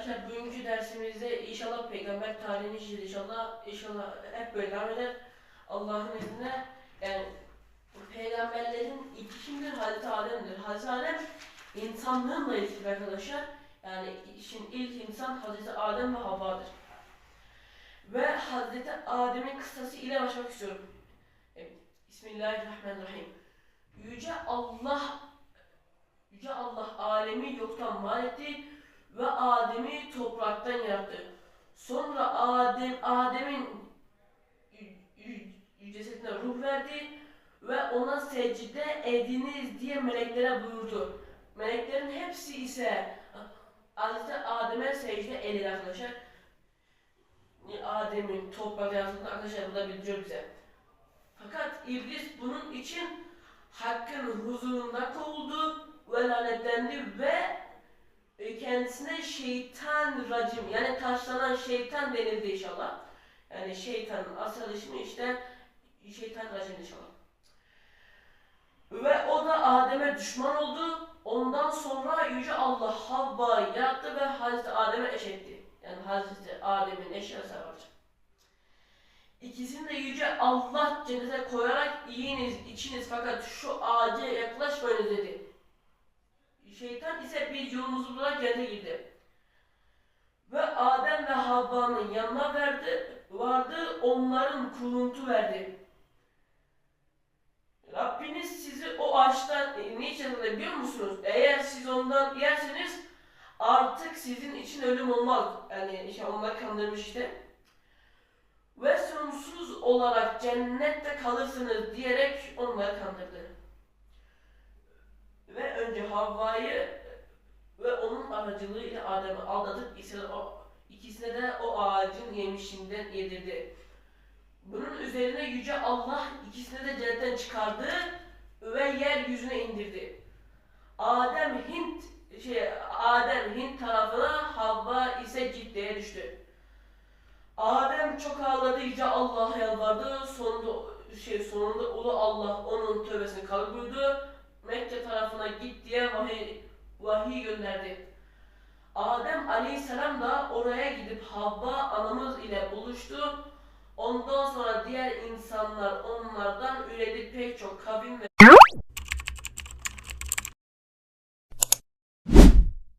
arkadaşlar bugünkü dersimizde inşallah peygamber tarihini işleyeceğiz inşallah inşallah hep böyle devam eder Allah'ın izniyle yani peygamberlerin ilk kimdir? Hazreti Adem'dir. Hazreti Adem insanlığınla ilgili arkadaşlar. Yani işin ilk insan Hazreti Adem ve Havva'dır. Ve Hazreti Adem'in kıssası ile başlamak istiyorum. Evet. Bismillahirrahmanirrahim. Yüce Allah Yüce Allah alemi yoktan var etti ve Adem'i topraktan yarattı. Sonra Adem Adem'in yü- yü- cesedine ruh verdi ve ona secde ediniz diye meleklere buyurdu. Meleklerin hepsi ise Hazreti Adem'e secde edildi arkadaşlar. Adem'in toprak yaratıldı arkadaşlar burada bildiriyor bize. Fakat iblis bunun için Hakk'ın huzurunda kovuldu ve lanetlendi ve kendisine şeytan racim yani taşlanan şeytan denildi inşallah. Yani şeytanın asıl ismi işte şeytan racim inşallah. Ve o da Adem'e düşman oldu. Ondan sonra Yüce Allah Havva'yı yarattı ve Hazreti Adem'e eş etti. Yani Hazreti Adem'in eşi var. İkisini de Yüce Allah cennete koyarak yiyiniz, içiniz fakat şu ağaca yaklaşmayınız dedi. Şeytan ise bir bularak cennete girdi. Ve Adem ve Havva'nın yanına verdi, vardı, onların kuruntu verdi. Rabbiniz sizi o ağaçtan e, niçin biliyor musunuz? Eğer siz ondan yerseniz artık sizin için ölüm olmaz. Yani işte onlar kandırmış işte. Ve sonsuz olarak cennette kalırsınız diyerek onları kandırdı. Ve önce Havva'yı ve onun aracılığıyla Adem'i aldatıp ikisine de o ağacın yemişinden yedirdi. Bunun üzerine Yüce Allah ikisini de cennetten çıkardı ve yeryüzüne indirdi. Adem Hint şey Adem Hint tarafına, Havva ise Cidde'ye düştü. Adem çok ağladı, Yüce Allah'a yalvardı. Sonunda şey sonunda Ulu Allah onun tövbesini kabul buyurdu. Mekke tarafına git diye vahiy, vahiy gönderdi. Adem Aleyhisselam da oraya gidip Havva anamız ile buluştu. Ondan sonra diğer insanlar onlardan üredi pek çok kavim ve